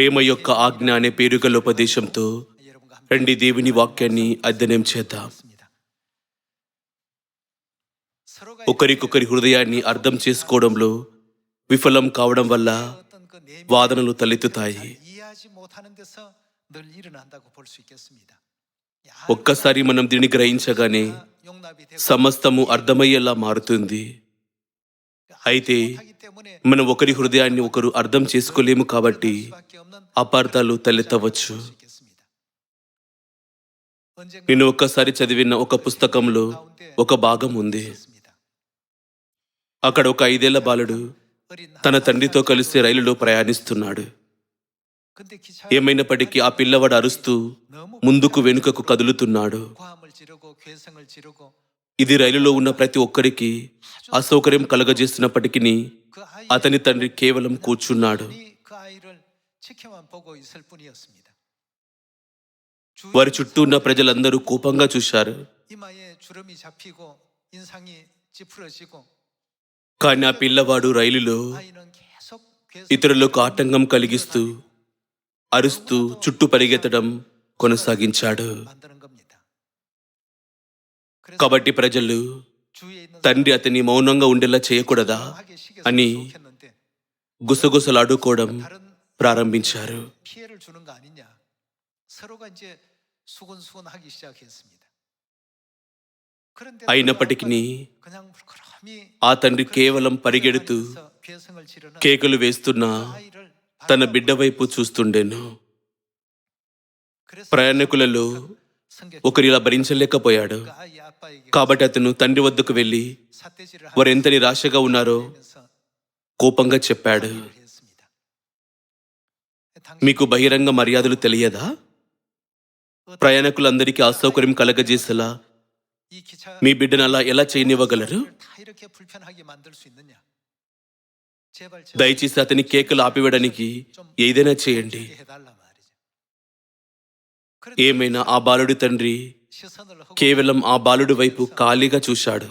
ప్రేమ యొక్క ఆజ్ఞ అనే పేరు గల ఉపదేశంతో రండి దేవుని వాక్యాన్ని అధ్యయనం చేద్దాం. ఒకరికొకరి హృదయాన్ని అర్థం చేసుకోవడంలో విఫలం కావడం వల్ల వాదనలు తలెత్తుతాయి. ఒక్కసారి మనం దీన్ని గ్రహించగానే సమస్తము అర్థమయ్యేలా మారుతుంది. అయితే మనం ఒకరి హృదయాన్ని ఒకరు అర్థం చేసుకోలేము కాబట్టి అపార్థాలు తలెత్తవచ్చు. నేను ఒక్కసారి చదివిన ఒక పుస్తకంలో ఒక భాగం ఉంది. అక్కడ ఒక ఐదేళ్ళ బాలుడు తన తండ్రితో కలిసి రైలులో ప్రయాణిస్తున్నాడు. ఏమైనప్పటికీ ఆ పిల్లవాడు అరుస్తూ ముందుకు వెనుకకు కదులుతున్నాడు. ఇది రైలులో ఉన్న ప్రతి ఒక్కరికి అసౌకర్యం కలగజేస్తున్నప్పటికీ అతని తండ్రి కేవలం కూర్చున్నాడు. వారి చుట్టూ ఉన్న ప్రజలందరూ కోపంగా చూశారు. కానీ ఆ పిల్లవాడు రైలులో ఇతరులకు ఆటంకం కలిగిస్తూ అరుస్తూ చుట్టూ పరిగెత్తడం కొనసాగించాడు. కాబట్టి ప్రజలు తండ్రి అతని మౌనంగా ఉండేలా చేయకూడదా అని గుసగుసలాడుకోవడం ప్రారంభించారు. అయినప్పటికీ ఆ తండ్రి కేవలం పరిగెడుతూ కేకులు వేస్తున్న తన బిడ్డ వైపు చూస్తుండేను. ప్రయాణికులలో ఒకరిలా భరించలేకపోయాడు. కాబట్టి అతను తండ్రి వద్దకు వెళ్ళి వారెంత నిరాశగా ఉన్నారో కోపంగా చెప్పాడు. మీకు బహిరంగ మర్యాదలు తెలియదా? ప్రయాణికులందరికీ అసౌకర్యం కలగజేసేలా మీ బిడ్డను అలా ఎలా చేయనివ్వగలరు? దయచేసి అతని కేకలు ఆపివ్వడానికి ఏదైనా చేయండి. ఏమైనా ఆ బాలుడి తండ్రి కేవలం ఆ బాలుడి వైపు ఖాళీగా చూశాడు.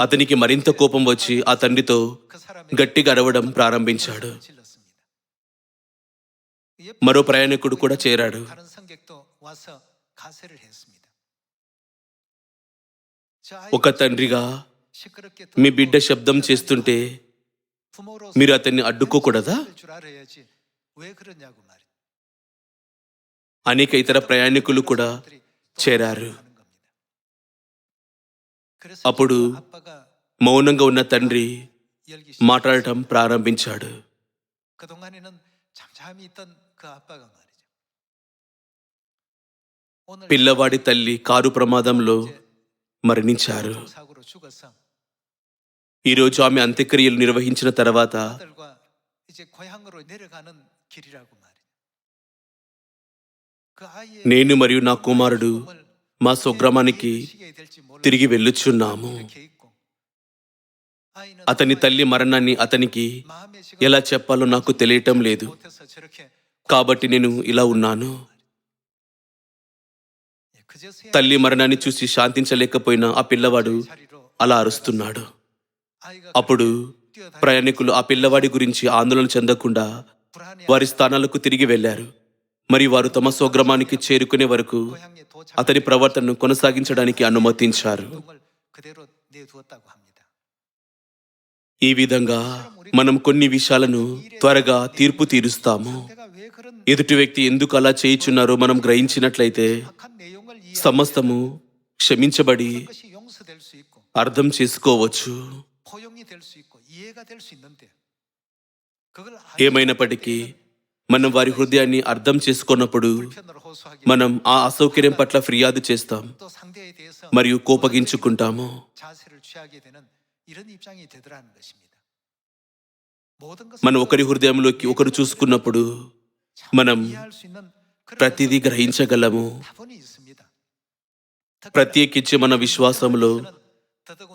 అతనికి మరింత కోపం వచ్చి ఆ తండ్రితో గట్టిగా అడవడం ప్రారంభించాడు. మరో ప్రయాణికుడు కూడా చేరాడు. ఒక తండ్రిగా మీ బిడ్డ శబ్దం చేస్తుంటే మీరు అతన్ని అడ్డుకోకూడదా? అనేక ఇతర ప్రయాణికులు కూడా చేరారు. అప్పుడు మౌనంగా ఉన్న తండ్రి మాట్లాడటం ప్రారంభించాడు. పిల్లవాడి తల్లి కారు ప్రమాదంలో మరణించారు. ఈరోజు ఆమె అంత్యక్రియలు నిర్వహించిన తర్వాత నేను మరియు నా కుమారుడు మా స్వగ్రామానికి తిరిగి వెళ్ళుచున్నాము. అతని తల్లి మరణాన్ని అతనికి ఎలా చెప్పాలో నాకు తెలియటం లేదు. కాబట్టి నేను ఇలా ఉన్నాను. తల్లి మరణాన్ని చూసి శాంతించలేకపోయినా ఆ పిల్లవాడు అలా అరుస్తున్నాడు. అప్పుడు ప్రయాణికులు ఆ పిల్లవాడి గురించి ఆందోళన చెందకుండా వారి స్థానాలకు తిరిగి వెళ్ళారు మరి వారు తమ స్వగ్రామానికి చేరుకునే వరకు అతని ప్రవర్తనను కొనసాగించడానికి అనుమతించారు. ఈ విధంగా మనం కొన్ని విషయాలను త్వరగా తీర్పు తీరుస్తాము. ఎదుటి వ్యక్తి ఎందుకు అలా చేయిచున్నారో మనం గ్రహించినట్లయితే సమస్తము క్షమించబడి అర్థం చేసుకోవచ్చు. ఏమైనప్పటికీ మనం వారి హృదయాన్ని అర్థం చేసుకున్నప్పుడు మనం ఆ అసౌకర్యం పట్ల ఫిర్యాదు చేస్తాం మరియు కోపగించుకుంటాము. మనం ఒకరి హృదయంలోకి ఒకరు చూసుకున్నప్పుడు మనం ప్రతిదీ గ్రహించగలము. ప్రత్యేకించి మన విశ్వాసంలో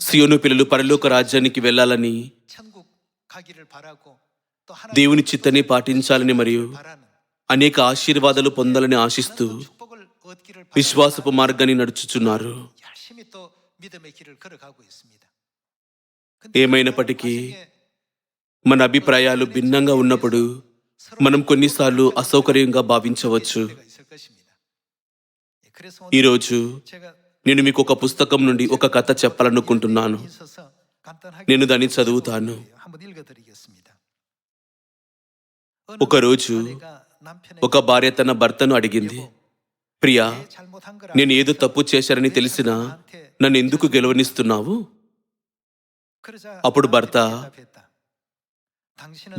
సియోను పిల్లలు పరలోక రాజ్యానికి వెళ్ళాలని దేవుని చిత్తని పాటించాలని మరియు అనేక ఆశీర్వాదాలు పొందాలని ఆశిస్తూ విశ్వాసపు మార్గాన్ని నడుచుచున్నారు. ఏమైనప్పటికీ మన అభిప్రాయాలు భిన్నంగా ఉన్నప్పుడు మనం కొన్నిసార్లు అసౌకర్యంగా భావించవచ్చు. ఈరోజు నేను మీకు ఒక పుస్తకం నుండి ఒక కథ చెప్పాలనుకుంటున్నాను. నేను దాన్ని చదువుతాను. ఒకరోజు ఒక భార్య తన భర్తను అడిగింది ప్రియా నేను ఏదో తప్పు చేశారని తెలిసినా నన్ను ఎందుకు గెలవనిస్తున్నావు? అప్పుడు భర్త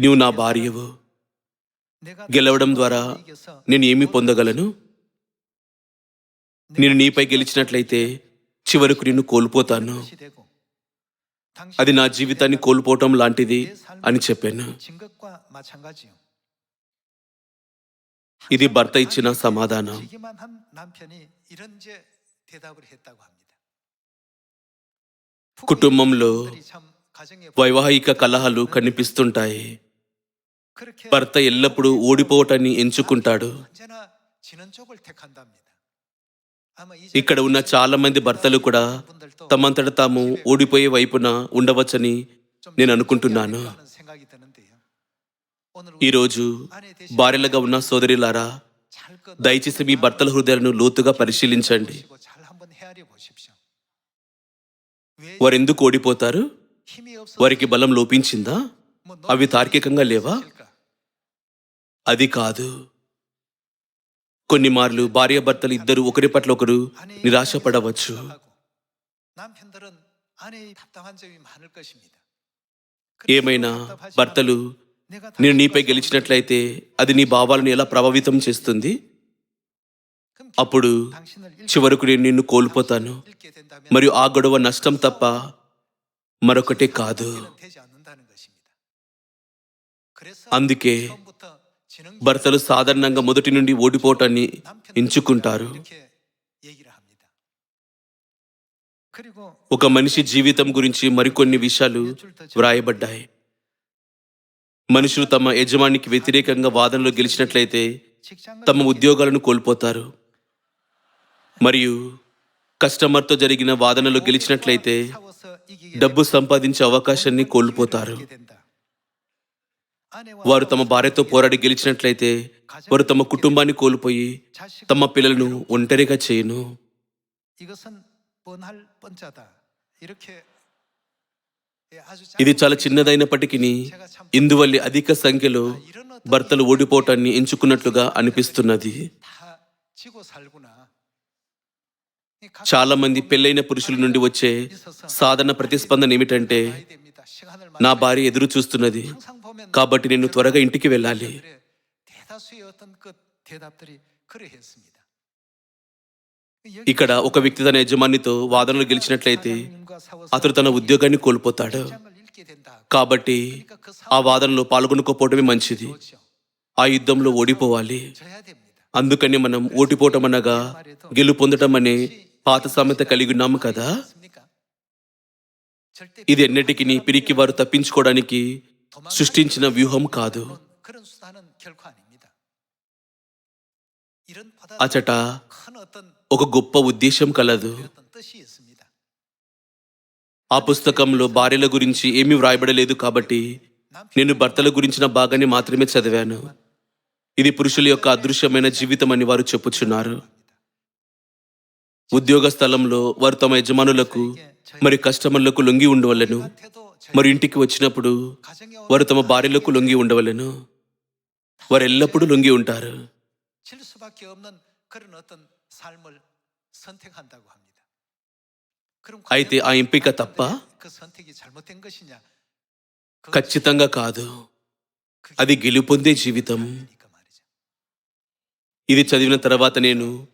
నువ్వు నా భార్యవు. గెలవడం ద్వారా నేను ఏమి పొందగలను? నేను నీపై గెలిచినట్లయితే చివరకు నిన్ను కోల్పోతాను. అది నా జీవితాన్ని కోల్పోవటం లాంటిది అని చెప్పాను. ఇది భర్త ఇచ్చిన సమాధానం. కుటుంబంలో వైవాహిక కలహాలు కనిపిస్తుంటాయి. భర్త ఎల్లప్పుడూ ఓడిపోవటాన్ని ఎంచుకుంటాడు. ఇక్కడ ఉన్న చాలా మంది భర్తలు కూడా తమంతట తాము ఓడిపోయే వైపున ఉండవచ్చని నేను అనుకుంటున్నాను. ఈరోజు భార్యలుగా ఉన్న సోదరిలారా దయచేసి మీ భర్తల హృదయాలను లోతుగా పరిశీలించండి. వారెందుకు ఓడిపోతారు? వారికి బలం లోపించిందా? అవి తార్కికంగా లేవా? అది కాదు. కొన్ని మార్లు భార్యాభర్తలు ఇద్దరు ఒకరి పట్ల ఒకరు నిరాశపడవచ్చు. ఏమైనా భర్తలు నేను నీపై గెలిచినట్లయితే అది నీ భావాలను ఎలా ప్రభావితం చేస్తుంది? అప్పుడు చివరకు నేను నిన్ను కోల్పోతాను. మరియు ఆ గొడవ నష్టం తప్ప మరొకటే కాదు. అందుకే భర్తలు సాధారణంగా మొదటి నుండి ఓడిపోవటాన్ని ఎంచుకుంటారు. ఒక మనిషి జీవితం గురించి మరికొన్ని విషయాలు వ్రాయబడ్డాయి. మనుషులు తమ యజమానికి వ్యతిరేకంగా వాదనలో గెలిచినట్లయితే తమ ఉద్యోగాలను కోల్పోతారు. మరియు కస్టమర్తో జరిగిన వాదనలో గెలిచినట్లయితే డబ్బు సంపాదించే అవకాశాన్ని కోల్పోతారు. వారు తమ భార్యతో పోరాడి గెలిచినట్లయితే వారు తమ కుటుంబాన్ని కోల్పోయి తమ పిల్లలను ఒంటరిగా చేయను. ఇది చాలా చిన్నదైనప్పటికీ ఇందువల్ల అధిక సంఖ్యలో భర్తలు ఓడిపోవటాన్ని ఎంచుకున్నట్లుగా అనిపిస్తున్నది. చాలా మంది పెళ్ళైన పురుషుల నుండి వచ్చే సాధారణ ప్రతిస్పందన ఏమిటంటే నా భార్య ఎదురు చూస్తున్నది. కాబట్టి నేను త్వరగా ఇంటికి వెళ్ళాలి. ఇక్కడ ఒక వ్యక్తి తన యజమానితో వాదనలు గెలిచినట్లయితే అతడు తన ఉద్యోగాన్ని కోల్పోతాడు. కాబట్టి ఆ వాదనలో పాల్గొనుకోపోవటమే మంచిది. ఆ యుద్ధంలో ఓడిపోవాలి. అందుకని మనం ఓటిపోవటం అనగా గెలు పొందటం అనే పాత సామెత కలిగి ఉన్నాము కదా? ఇది ఎన్నిటికీ పిరికి వారు తప్పించుకోవడానికి సృష్టించిన వ్యూహం కాదు. అచట ఒక గొప్ప ఉద్దేశం కలదు. ఆ పుస్తకంలో భార్యల గురించి ఏమీ వ్రాయబడలేదు కాబట్టి నేను భర్తల గురించిన భాగాన్ని మాత్రమే చదివాను. ఇది పురుషుల యొక్క అదృశ్యమైన జీవితం అని వారు చెప్పుచున్నారు. ఉద్యోగ స్థలంలో వారు తమ యజమానులకు మరి కస్టమర్లకు లొంగి ఉండవలను. మరి ఇంటికి వచ్చినప్పుడు వారు తమ భార్యలకు లొంగి ఉండవలను? వారు ఎల్లప్పుడూ లొంగి ఉంటారు. అయితే ఆ ఎంపిక తప్ప ఖచ్చితంగా కాదు. అది గెలుపొందే జీవితం. ఇది చదివిన తర్వాత నేను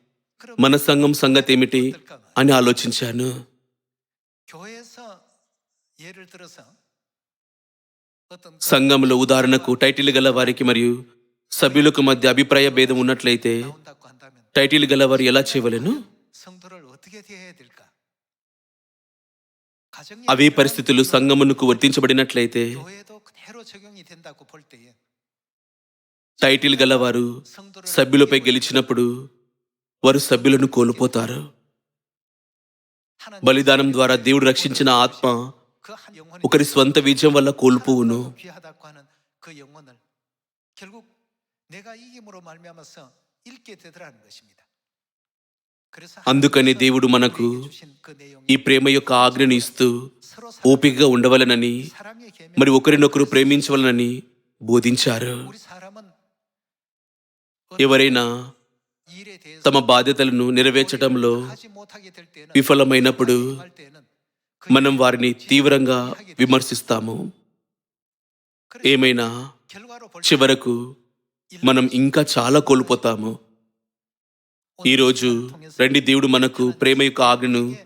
మన సంఘం సంగతి ఏమిటి అని ఆలోచించాను. సంఘంలో ఉదాహరణకు టైటిల్ గల వారికి మరియు సభ్యులకు మధ్య అభిప్రాయ భేదం ఉన్నట్లయితే టైటిల్ గల వారు ఎలా చేయవలను? అవే పరిస్థితులు సంగమునకు వర్తించబడినట్లయితే టైటిల్ గలవారు సభ్యులపై గెలిచినప్పుడు వారు సభ్యులను కోల్పోతారు. బలిదానం ద్వారా దేవుడు రక్షించిన ఆత్మ ఒకరి స్వంత విజయం వల్ల కోల్పోవును. అందుకని దేవుడు మనకు ఈ ప్రేమ యొక్క ఆజ్ఞని ఇస్తూ ఓపికగా ఉండవలనని మరి ఒకరినొకరు ప్రేమించవలనని బోధించారు. ఎవరైనా తమ బాధ్యతలను నెరవేర్చడంలో విఫలమైనప్పుడు మనం వారిని తీవ్రంగా విమర్శిస్తాము. ఏమైనా చివరకు మనం ఇంకా చాలా కోల్పోతాము. ఈరోజు రండి దేవుడు మనకు ప్రేమ యొక్క ఆజ్ఞను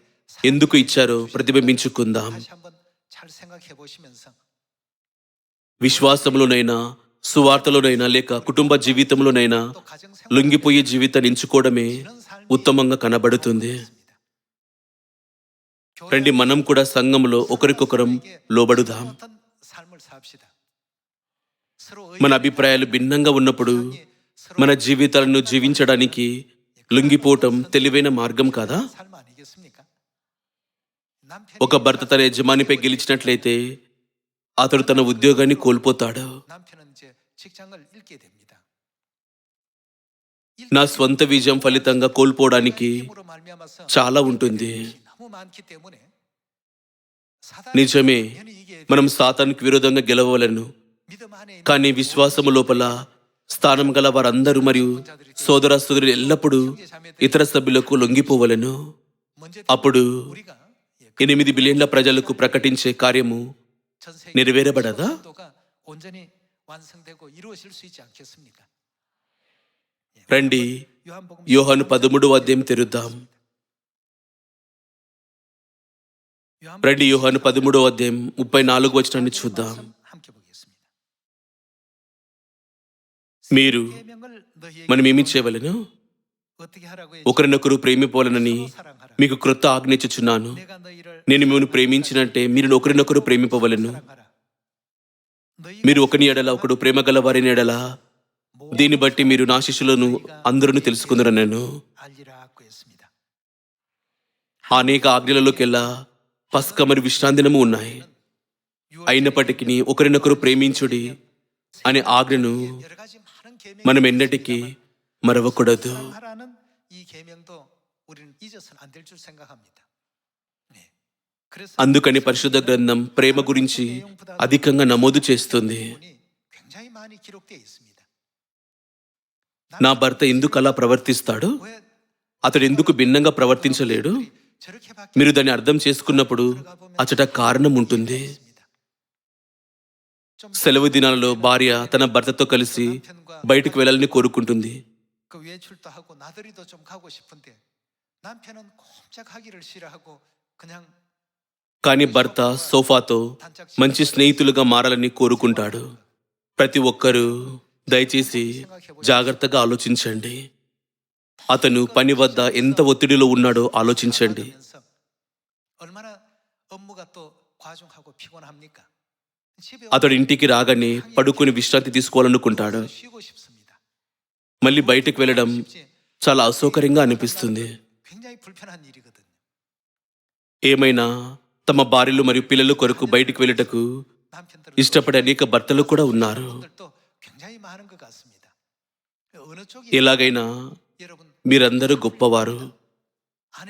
ఎందుకు ఇచ్చారో ప్రతిబింబించుకుందాం. విశ్వాసంలోనైనా సువార్తలోనైనా లేక కుటుంబ జీవితంలోనైనా లొంగిపోయే జీవితాన్ని ఎంచుకోవడమే ఉత్తమంగా కనబడుతుంది. రండి మనం కూడా సంఘంలో ఒకరికొకరం లోబడుదాం. మన అభిప్రాయాలు భిన్నంగా ఉన్నప్పుడు మన జీవితాలను జీవించడానికి లొంగిపోవటం తెలివైన మార్గం కాదా? ఒక భర్త తన యజమానిపై గెలిచినట్లయితే అతడు తన ఉద్యోగాన్ని కోల్పోతాడు. నా స్వంత విజయం ఫలితంగా కోల్పోవడానికి చాలా ఉంటుంది. నిజమే. మనం సాతానికి విరోధంగా గెలవలను. కానీ విశ్వాసము లోపల స్థానం గల వారందరూ మరియు సోదర సోదరులు ఎల్లప్పుడూ ఇతర సభ్యులకు లొంగిపోవలను. అప్పుడు ఎనిమిది బిలియన్ల ప్రజలకు ప్రకటించే కార్యము నెరవేరబడదా? రండి. యోహాను పదమూడు అధ్యాయం తెరుద్దాం. రెండు యూహాను పదమూడో అధ్యాయం ముప్పై నాలుగు వచ్చినాన్ని చూద్దాం. మీరు మనం ఏమి చేయవలను? ఒకరినొకరు ప్రేమిపోలనని మీకు క్రొత్త ఆజ్ఞించుచున్నాను నేను మిమ్మల్ని ప్రేమించినంటే మీరు ఒకరినొకరు ప్రేమిపోవలను. మీరు ఒకని ఎడల ఒకడు ప్రేమ గల వారిని ఎడల. దీన్ని బట్టి మీరు నా శిష్యులను అందరూ తెలుసుకుందరు నేను అనేక ఆజ్ఞలలోకెల్లా పసుక మరి విశ్రాంతినము ఉన్నాయి. అయినప్పటికీ ఒకరినొకరు ప్రేమించుడి అనే ఆజ్ఞను మనం ఎన్నటికీ మరవకూడదు అందుకని పరిశుద్ధ గ్రంథం ప్రేమ గురించి అధికంగా నమోదు చేస్తుంది. నా భర్త ఎందుకు అలా ప్రవర్తిస్తాడు అతడు ఎందుకు భిన్నంగా ప్రవర్తించలేడు? మీరు దాన్ని అర్థం చేసుకున్నప్పుడు అచట కారణం ఉంటుంది. సెలవు దినాలలో భార్య తన భర్తతో కలిసి బయటికి వెళ్ళాలని కోరుకుంటుంది. కానీ భర్త సోఫాతో మంచి స్నేహితులుగా మారాలని కోరుకుంటాడు. ప్రతి ఒక్కరూ దయచేసి జాగ్రత్తగా ఆలోచించండి. అతను పని వద్ద ఎంత ఒత్తిడిలో ఉన్నాడో ఆలోచించండి. అతడు ఇంటికి రాగానే పడుకుని విశ్రాంతి తీసుకోవాలనుకుంటాడు. మళ్ళీ బయటకు వెళ్ళడం చాలా అసౌకర్యంగా అనిపిస్తుంది. ఏమైనా తమ భార్యలు మరియు పిల్లల కొరకు బయటకు వెళ్ళటకు ఇష్టపడే అనేక భర్తలు కూడా ఉన్నారు. ఎలాగైనా మీరందరూ గొప్పవారు.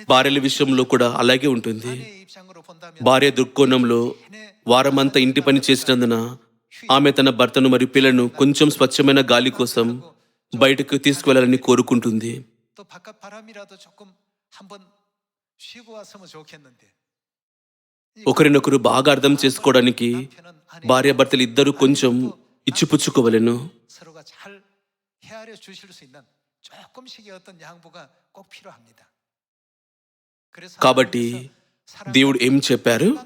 భార్యల విషయంలో కూడా అలాగే ఉంటుంది. భార్య దృక్కోణంలో వారమంతా ఇంటి పని చేసినందున ఆమె తన భర్తను మరియు పిల్లను కొంచెం స్వచ్ఛమైన గాలి కోసం బయటకు తీసుకువెళ్ళాలని కోరుకుంటుంది. ఒకరినొకరు బాగా అర్థం చేసుకోవడానికి భార్యాభర్తలు ఇద్దరు కొంచెం ఇచ్చిపుచ్చుకోవలను. కాబట్టి దేవుడు ఏం చెప్పారు?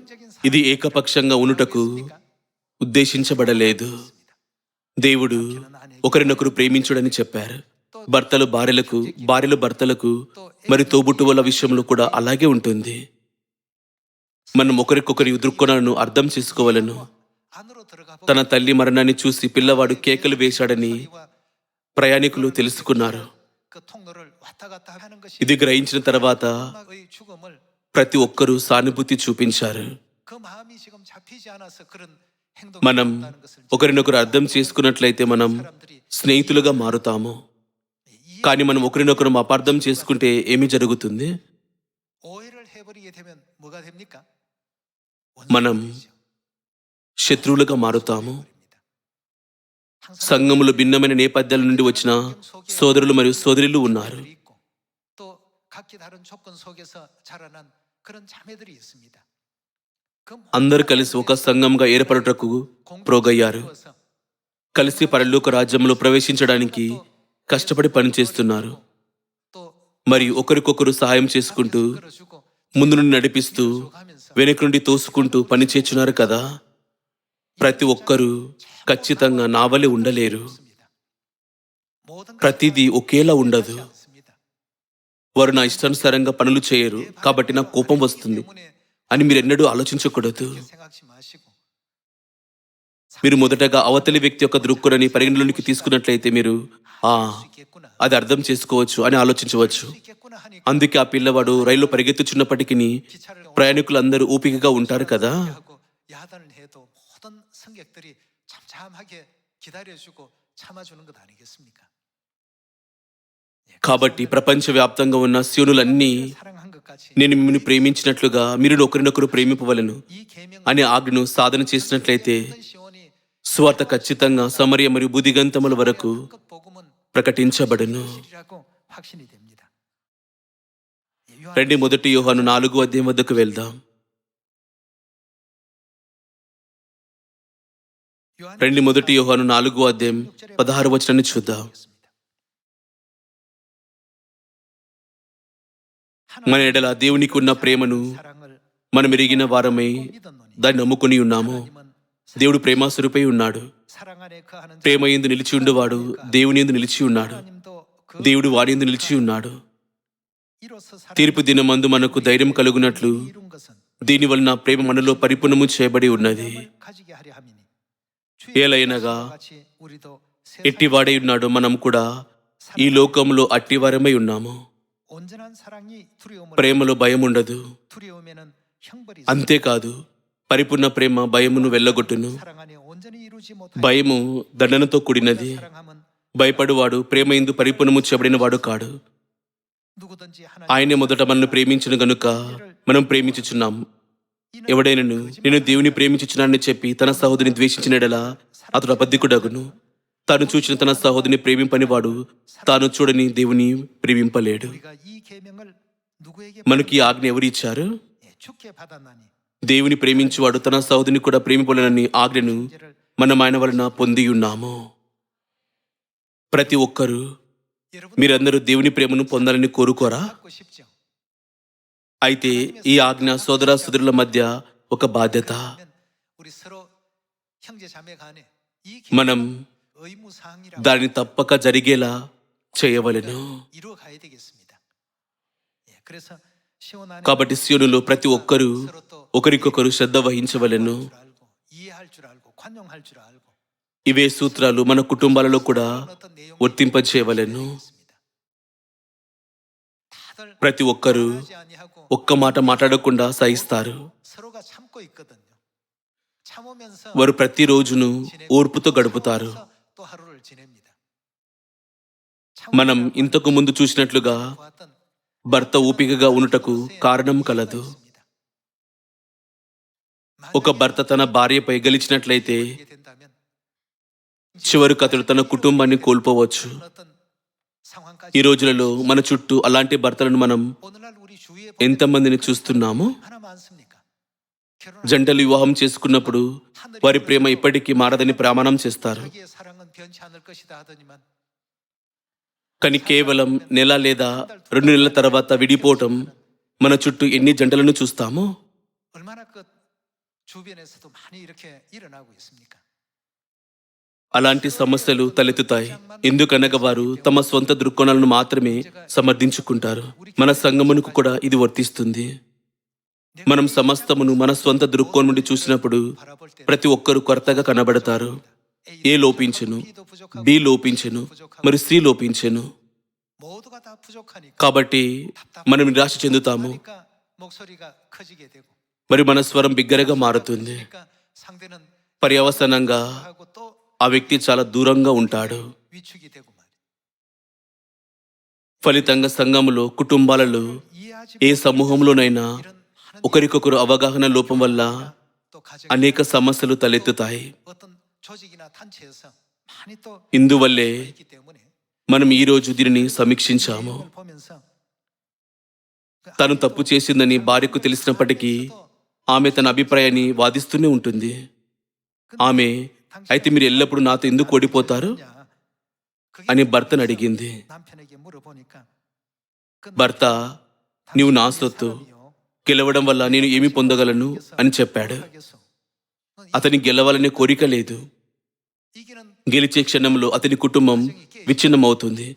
ఇది ఏకపక్షంగా ఉనుటకు ఉద్దేశించబడలేదు. దేవుడు ఒకరినొకరు ప్రేమించుడని చెప్పారు. భర్తలు భార్యలకు భార్యలు భర్తలకు మరి తోబుట్టువుల విషయంలో కూడా అలాగే ఉంటుంది. మనం ఒకరికొకరి ఎదుర్కొనను అర్థం చేసుకోవాలను. తన తల్లి మరణాన్ని చూసి పిల్లవాడు కేకలు వేశాడని ప్రయాణికులు తెలుసుకున్నారు. ఇది గ్రహించిన తర్వాత ప్రతి ఒక్కరూ సానుభూతి చూపించారు. మనం ఒకరినొకరు అర్థం చేసుకున్నట్లయితే మనం స్నేహితులుగా మారుతాము. కానీ మనం ఒకరినొకరు అపార్థం చేసుకుంటే ఏమి జరుగుతుంది? మనం శత్రువులుగా మారుతాము. సంఘములు భిన్నమైన నేపథ్యాల నుండి వచ్చిన సోదరులు మరియు సోదరులు ఉన్నారు. అందరు కలిసి ఒక సంఘంగా ఏర్పడటకు ప్రోగయ్యారు. కలిసి పరలోక రాజ్యంలో ప్రవేశించడానికి కష్టపడి పనిచేస్తున్నారు మరియు ఒకరికొకరు సహాయం చేసుకుంటూ ముందు నుండి నడిపిస్తూ వెనుక నుండి తోసుకుంటూ పనిచేస్తున్నారు కదా. ప్రతి ఒక్కరూ ఖచ్చితంగా నావలి ఉండలేరు. ప్రతిదీ ఒకేలా ఉండదు. వారు నా ఇష్టానుసారంగా పనులు చేయరు. కాబట్టి నాకు కోపం వస్తుంది. అని మీరు ఎన్నడూ ఆలోచించకూడదు. మీరు మొదటగా అవతలి వ్యక్తి యొక్క దృక్కులని పరిగణలోనికి తీసుకున్నట్లయితే మీరు ఆ అది అర్థం చేసుకోవచ్చు అని ఆలోచించవచ్చు. అందుకే ఆ పిల్లవాడు రైలు పరిగెత్తుచున్నప్పటికీ ప్రయాణికులందరూ ఊపికగా ఉంటారు కదా. కాబట్టి ప్రపంచవ్యాప్తంగా ఉన్న శివునులన్నీ నేను మిమ్మల్ని ప్రేమించినట్లుగా మీరు ఒకరినొకరు ప్రేమిపవలను అనే ఆజ్ఞను సాధన చేసినట్లయితే స్వార్థ ఖచ్చితంగా సమర్య మరియు బుధిగంతముల వరకు ప్రకటించబడను. రెండు మొదటి యోహాను నాలుగు అధ్యయం వద్దకు వెళ్దాం. రండి మొదటి యోహాను నాలుగు అధ్యాయం పదహారు వచనాన్ని చూద్దాం. మన ఎడల దేవునికి ఉన్న ప్రేమను మనం ఎరిగిన వారమై దాన్ని నమ్ముకుని ఉన్నాము దేవుడు ప్రేమాసురుపై ఉన్నాడు. ప్రేమ ఎందు నిలిచి ఉండేవాడు దేవుని ఎందు నిలిచి ఉన్నాడు. దేవుడు వాడి ఎందు నిలిచి ఉన్నాడు. తీర్పు దినమందు మనకు ధైర్యం కలుగునట్లు దీనివలన ప్రేమ మనలో పరిపూర్ణము చేయబడి ఉన్నది. ఏలైనగా ఎట్టివాడై ఉన్నాడు మనం కూడా. ఈ లోకంలో అట్టివారమై ఉన్నాము. ప్రేమలో భయం ఉండదు అంతేకాదు పరిపూర్ణ ప్రేమ భయమును వెళ్ళగొట్టును. భయము దండనతో కూడినది. భయపడువాడు ప్రేమ ఎందు పరిపూర్ణము చేయబడిన వాడు కాడు. ఆయనే మొదట మనల్ని ప్రేమించిన గనుక మనం ప్రేమించుచున్నాం. ఎవడైనను నేను దేవుని ప్రేమించుచున్నానని చెప్పి తన సహోదరిని ద్వేషించినడలా అతడు అబద్ధికుడగును. తాను చూచిన తన సహోదరిని ప్రేమింపనివాడు తాను చూడని దేవుని ప్రేమింపలేడు. మనకి ఆజ్ఞ ఎవరు ఇచ్చారు? దేవుని ప్రేమించువాడు తన సహోదరిని కూడా ప్రేమిపలేనని ఆజ్ఞను మనం ఆయన వలన పొంది ఉన్నాము. ప్రతి ఒక్కరూ మీరందరూ దేవుని ప్రేమను పొందాలని కోరుకోరా? అయితే ఈ ఆజ్ఞ సోదర సుదరుల మధ్య ఒక బాధ్యత. మనం దాన్ని తప్పక జరిగేలా చేయవలను. కాబట్టి సియోనులో ప్రతి ఒక్కరూ ఒకరికొకరు శ్రద్ధ వహించవలను. ఇవే సూత్రాలు మన కుటుంబాలలో కూడా వర్తింపచేయవలెను ప్రతి ఒక్కరూ ఒక్క మాట మాట్లాడకుండా సహిస్తారు. వారు ప్రతిరోజును ఓర్పుతో గడుపుతారు. మనం ఇంతకు ముందు చూసినట్లుగా భర్త ఓపికగా ఉండటకు కారణం కలదు. ఒక భర్త తన భార్యపై గలిచినట్లయితే చివరికి అతడు తన కుటుంబాన్ని కోల్పోవచ్చు. ఈ రోజులలో మన చుట్టూ అలాంటి భర్తలను మనం ఎంతమందిని చూస్తున్నామో? జంటలు వివాహం చేసుకున్నప్పుడు వారి ప్రేమ ఇప్పటికీ మారదని ప్రమాణం చేస్తారు. కానీ కేవలం నెల లేదా రెండు నెలల తర్వాత విడిపోవటం మన చుట్టూ ఎన్ని జంటలను చూస్తామో? అలాంటి సమస్యలు తలెత్తుతాయి. ఎందుకనగా వారు తమ సొంత దృక్కోణాలను మాత్రమే సమర్థించుకుంటారు. మన సంగమునకు కూడా ఇది వర్తిస్తుంది. మనం సమస్తమును మన సొంత దృక్కోణం నుండి చూసినప్పుడు ప్రతి ఒక్కరు కొరతగా కనబడతారు. ఏ లోపించెను? బి లోపించెను? మరి స్త్రీ లోపించెను? కాబట్టి మనం నిరాశ చెందుతాము. మరి మన స్వరం బిగ్గరగా మారుతుంది. పర్యవసనంగా ఆ వ్యక్తి చాలా దూరంగా ఉంటాడు. ఫలితంగా సంఘములో కుటుంబాలలో ఏ సమూహంలోనైనా ఒకరికొకరు అవగాహన లోపం వల్ల అనేక సమస్యలు తలెత్తుతాయి. ఇందువల్లే మనం ఈరోజు దీనిని సమీక్షించాము. తను తప్పు చేసిందని భార్యకు తెలిసినప్పటికీ ఆమె తన అభిప్రాయాన్ని వాదిస్తూనే ఉంటుంది. ఆమె అయితే మీరు ఎల్లప్పుడు నాతో ఎందుకు ఓడిపోతారు? అని భర్తను అడిగింది. భర్త నీవు నా సొత్తు. గెలవడం వల్ల నేను ఏమి పొందగలను? అని చెప్పాడు. అతని గెలవాలనే కోరిక లేదు. గెలిచే క్షణంలో అతని కుటుంబం విచ్ఛిన్నమవుతుంది.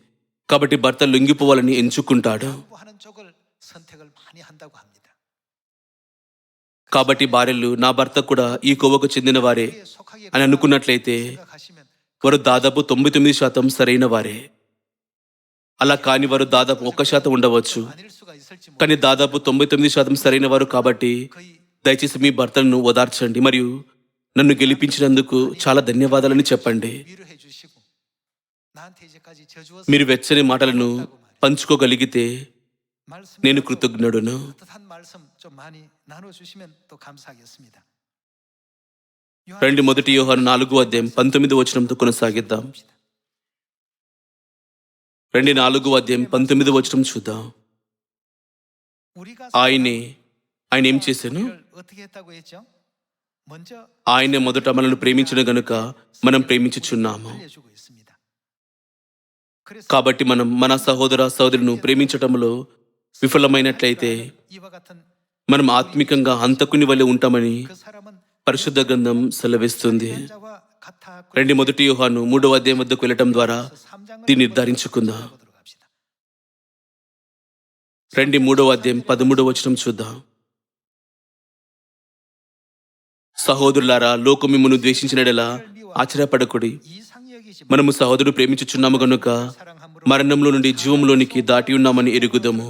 కాబట్టి భర్త లొంగిపోవాలని ఎంచుకుంటాడు. కాబట్టి భార్యలు నా భర్త కూడా ఈ కొవ్వకు చెందిన వారే అని అనుకున్నట్లయితే వారు దాదాపు తొంభై తొమ్మిది శాతం సరైన వారే. అలా కాని వారు దాదాపు ఒక్క శాతం ఉండవచ్చు. కానీ దాదాపు తొంభై తొమ్మిది శాతం సరైన వారు కాబట్టి దయచేసి మీ భర్తను ఓదార్చండి మరియు నన్ను గెలిపించినందుకు చాలా ధన్యవాదాలని చెప్పండి. మీరు వెచ్చని మాటలను పంచుకోగలిగితే నేను కృతజ్ఞుడును. 좀 많이 나눠 주시면 또 감사하겠습니다. రండి మొదటి యోహాను నాలుగు అధ్యాయం పంతొమ్మిది వచనంతో కొనసాగిద్దాం రండి నాలుగు అధ్యాయం పంతొమ్మిది వచనం చూద్దాం 우리가 ఆయనే ఆయన ఏం చేశాను 우리를 어떻게 했다고 했죠? 먼저 ఆయనే మొదట మనల్ని ప్రేమించిన గనుక మనం ప్రేమించుచున్నాము 알려주고 있습니다. 그래서 కాబట్టి మనం మన సహోదర సహోదరును ప్రేమించటంలో విఫలమైనట్లయితే 이와 같은 మనం ఆత్మికంగా హంతకుని వలె ఉంటామని పరిశుద్ధ గ్రంథం సెలవిస్తుంది. రెండు మొదటి యూహాను మూడవ అధ్యాయం వద్దకు వెళ్ళటం ద్వారా దీన్ని నిర్ధారించుకుందాం. రెండు మూడవ అధ్యాయం పదమూడవ వచనం చూద్దాం. సహోదరులారా లోకం మిమ్మల్ని ద్వేషించినడలా ఆశ్చర్యపడకుడి. మనము సహోదరుడు ప్రేమించుచున్నాము గనుక మరణంలో నుండి జీవంలోనికి దాటి ఉన్నామని ఎరుగుదాము.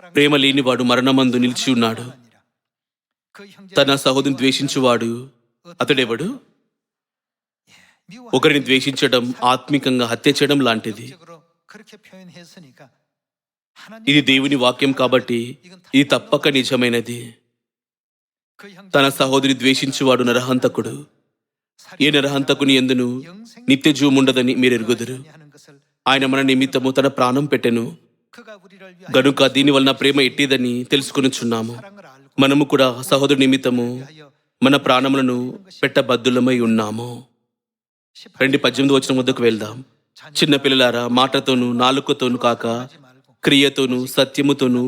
ప్రేమ లేనివాడు మరణమందు నిలిచి ఉన్నాడు. తన సహోదరుని ద్వేషించువాడు అతడెవడు? ఒకరిని ద్వేషించడం ఆత్మికంగా హత్య చేయడం లాంటిది. ఇది దేవుని వాక్యం కాబట్టి ఇది తప్పక నిజమైనది. తన సహోదరి ద్వేషించువాడు నరహంతకుడు. ఏ నరహంతకుని ఎందును? నిత్యజీవముండదని ఎరుగుదరు ఆయన మన నిమిత్తము తన ప్రాణం పెట్టెను. గనుక దీని వలన ప్రేమ ఎట్టిదని తెలుసుకొనిచున్నాము మనము కూడా సహోదరు నిమిత్తము మన ప్రాణములను పెట్టబద్దులమై ఉన్నాము రెండు పద్దెనిమిది వచ్చిన వద్దకు వెళ్దాం చిన్నపిల్లలారా మాటతోనూ నాలుకతోనూ కాక క్రియతోనూ సత్యముతోనూ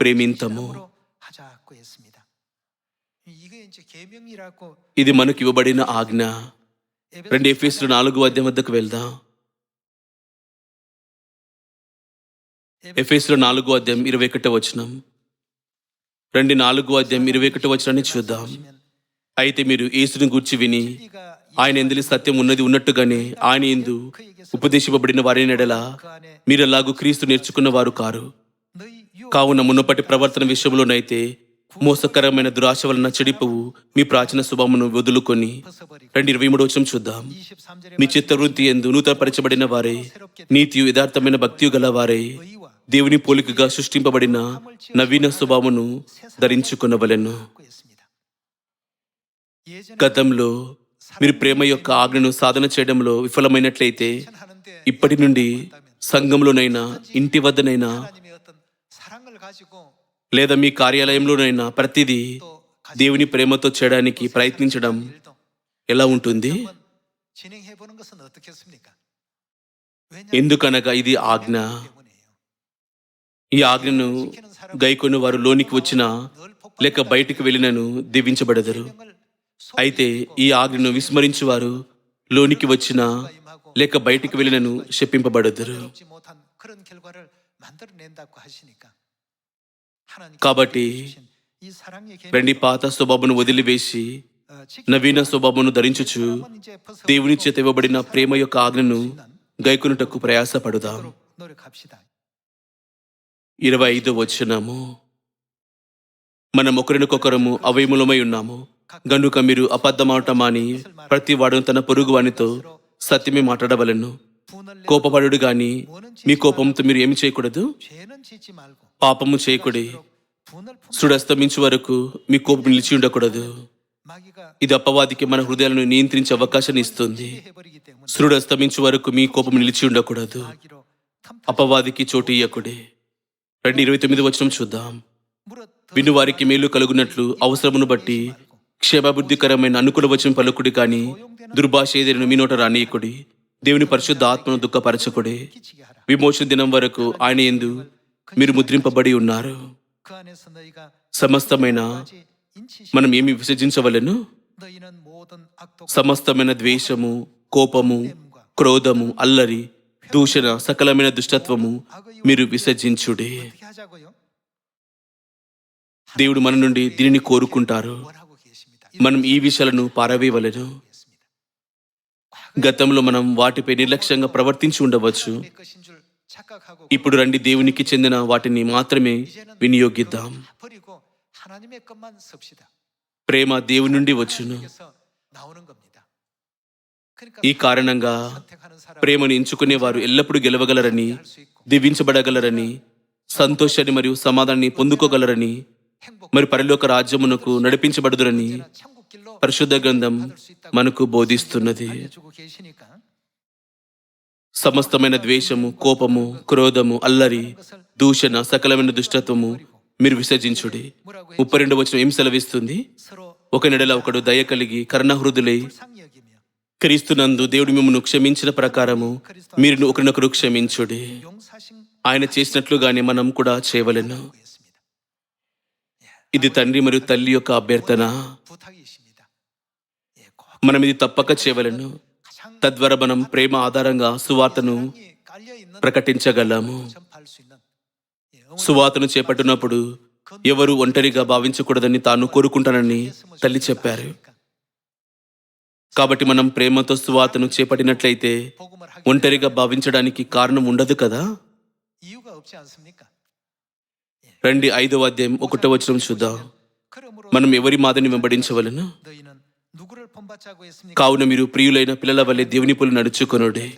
ప్రేమింతము ఇది మనకు ఇవ్వబడిన ఆజ్ఞ రెండు ఎఫీసులు నాలుగు వద్దకు వెళ్దాం ఎఫ్ఎస్లో నాలుగో అధ్యాయం ఇరవై ఒకటో వచనం. రెండు నాలుగో అధ్యాయం ఇరవై ఒకటో వచనాన్ని చూద్దాం. అయితే మీరు ఏసుని గూర్చి విని ఆయన ఎందులో సత్యం ఉన్నది ఉన్నట్టుగానే ఆయన ఎందు ఉపదేశింపబడిన వారి నెడల మీరు అలాగూ క్రీస్తు నేర్చుకున్న వారు కారు. కావున మునుపటి ప్రవర్తన విషయంలోనైతే మోసకరమైన దురాశ వలన చెడిపోవు మీ ప్రాచీన స్వభావమును వదులుకొని. రెండు ఇరవై మూడు వచ్చిన చూద్దాం. మీ చిత్తవృత్తి ఎందు నూతనపరచబడిన వారే నీతి యథార్థమైన భక్తియు గల వారే దేవుని పోలికగా సృష్టింపబడిన నవీన స్వభావమును ధరించుకునవలెను. గతంలో మీరు ప్రేమ యొక్క ఆజ్ఞను సాధన చేయడంలో విఫలమైనట్లయితే ఇప్పటి నుండి సంఘంలోనైనా ఇంటి వద్దనైనా లేదా మీ కార్యాలయంలోనైనా ప్రతిదీ దేవుని ప్రేమతో చేయడానికి ప్రయత్నించడం ఎలా ఉంటుంది? ఎందుకనగా ఇది ఆజ్ఞ? ఈ ఆజ్ఞను గైకొని వారు లోనికి వచ్చిన లేక బయటికి వెళ్ళినను దీవించబడదరు. అయితే ఈ ఆజ్ఞను విస్మరించి వారు లోనికి వచ్చిన లేక బయటికి వెళ్ళినను శప్పింపబడదరు కాబట్టి రెండు పాత స్వభావను వదిలివేసి నవీన స్వభావను ధరించుచు దేవుని చేత ఇవ్వబడిన ప్రేమ యొక్క ఆజ్ఞను గైకొనుటకు ప్రయాసపడుదాం. ఇరవై ఐదు వచ్చినాము మనం ఒకరినొకొకరము అవయములమై ఉన్నాము. గనుక మీరు అబద్ధమాటమాని ప్రతి వాడును తన పొరుగు వానితో సత్యమే మాట్లాడవలను. కోపపడు గాని మీ కోపంతో మీరు ఏమి చేయకూడదు? పాపము చేయకూడి సుడస్తమించు వరకు మీ కోపం నిలిచి ఉండకూడదు. ఇది అప్పవాదికి మన హృదయాలను నియంత్రించే అవకాశం ఇస్తుంది. సూర్యుడు అస్తమించే వరకు మీ కోపం నిలిచి ఉండకూడదు. అపవాదికి చోటు ఇయ్యకుడే. రెండు ఇరవై తొమ్మిది వచ్చిన చూద్దాం. విను వారికి మేలు కలుగునట్లు అవసరమును బట్టి క్షేమాభివృద్ధికరమైన అనుకూల వచ్చిన పలుకుడి కానీ దుర్భాష ఏదైనా మీ నోట రానీయకుడి దేవుని పరిశుద్ధ ఆత్మను దుఃఖపరచకుడే. విమోచన దినం వరకు ఆయన ఎందు మీరు ముద్రింపబడి ఉన్నారు. సమస్తమైన మనం ఏమి విసర్జించవలను? సమస్తమైన ద్వేషము కోపము క్రోధము అల్లరి దూషణ సకలమైన దుష్టత్వము మీరు విసర్జించుడి. దేవుడు మన నుండి దీనిని కోరుకుంటారు. మనం ఈ విషయాలను పారవేయవలను. గతంలో మనం వాటిపై నిర్లక్ష్యంగా ప్రవర్తించి ఉండవచ్చు. ఇప్పుడు రండి దేవునికి చెందిన వాటిని మాత్రమే వినియోగిద్దాం. ప్రేమ దేవుని నుండి వచ్చును. ఈ కారణంగా ప్రేమను ఎంచుకునే వారు ఎల్లప్పుడూ గెలవగలరని దివించబడగలరని సంతోషాన్ని మరియు సమాధానాన్ని పొందుకోగలరని మరి పరిలోక రాజ్యమునకు నడిపించబడదురని పరిశుద్ధ గ్రంథం మనకు బోధిస్తున్నది. సమస్తమైన ద్వేషము కోపము క్రోధము అల్లరి దూషణ సకలమైన దుష్టత్వము మీరు విసర్జించుడి. ముప్పై రెండు వచ్చిన ఏం సెలవిస్తుంది? ఒక నెడల ఒకడు దయ కలిగి కర్ణహృదులై క్రీస్తునందు దేవుడు మిమ్మల్ని క్షమించిన ప్రకారము మీరు ఒకరినొకరు క్షమించుడి. ఆయన చేసినట్లుగానే మనం కూడా చేయవలను. ఇది తండ్రి మరియు తల్లి యొక్క అభ్యర్థన. మనం ఇది తప్పక చేయవలను. తద్వారా మనం ప్రేమ ఆధారంగా సువార్తను ప్రకటించగలము. సువార్తను చేపట్టినప్పుడు ఎవరు ఒంటరిగా భావించకూడదని తాను కోరుకుంటానని తల్లి చెప్పారు. కాబట్టి మనం ప్రేమతో సువాతను చేపట్టినట్లయితే ఒంటరిగా భావించడానికి కారణం ఉండదు కదా? రండి ఐదవ అధ్యాయం ఒకటో వచనం చూద్దాం. మనం ఎవరి మాదని వెంబడించవలను? కావున మీరు ప్రియులైన పిల్లల వల్లే దేవుని పులు నడుచుకొనుడే.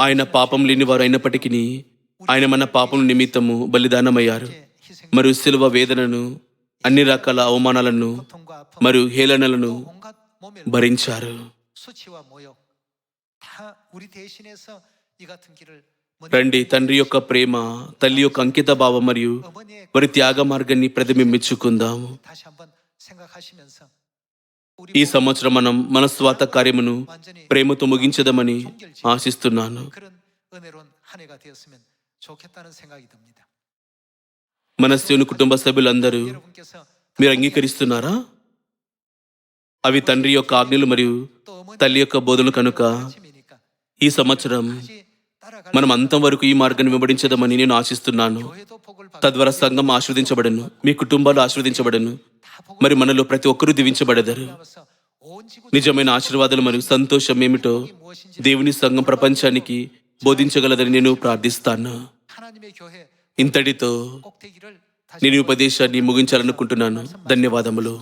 ఆయన పాపం లేని వారు అయినప్పటికీ ఆయన మన పాపం నిమిత్తము బలిదానమయ్యారు. మరియు సిలువ వేదనను అన్ని రకాల అవమానాలను మరియు హేళనలను భరించారు. రండి తండ్రి యొక్క ప్రేమ తల్లి యొక్క అంకిత భావం మరియు వారి త్యాగ మార్గాన్ని ప్రతిబింబించుకుందాము ఈ సంవత్సరం మనం మన స్వాత కార్యమును ప్రేమతో ముగించదమని ఆశిస్తున్నాను. మన శివుని కుటుంబ సభ్యులందరూ మీరు అంగీకరిస్తున్నారా? అవి తండ్రి యొక్క ఆజ్ఞలు మరియు తల్లి యొక్క బోధలు కనుక ఈ సంవత్సరం మనం అంతం వరకు ఈ మార్గాన్ని వెంబడించదమని నేను ఆశిస్తున్నాను. తద్వారా సంఘం ఆశీర్వదించబడను మీ కుటుంబాలు ఆశీర్వదించబడను మరి మనలో ప్రతి ఒక్కరూ దీవించబడదరు. నిజమైన ఆశీర్వాదాలు మరియు సంతోషం ఏమిటో దేవుని సంఘం ప్రపంచానికి బోధించగలదని నేను ప్రార్థిస్తాను. ఇంతటితో నేను ఉపదేశాన్ని ముగించాలనుకుంటున్నాను. ధన్యవాదములు.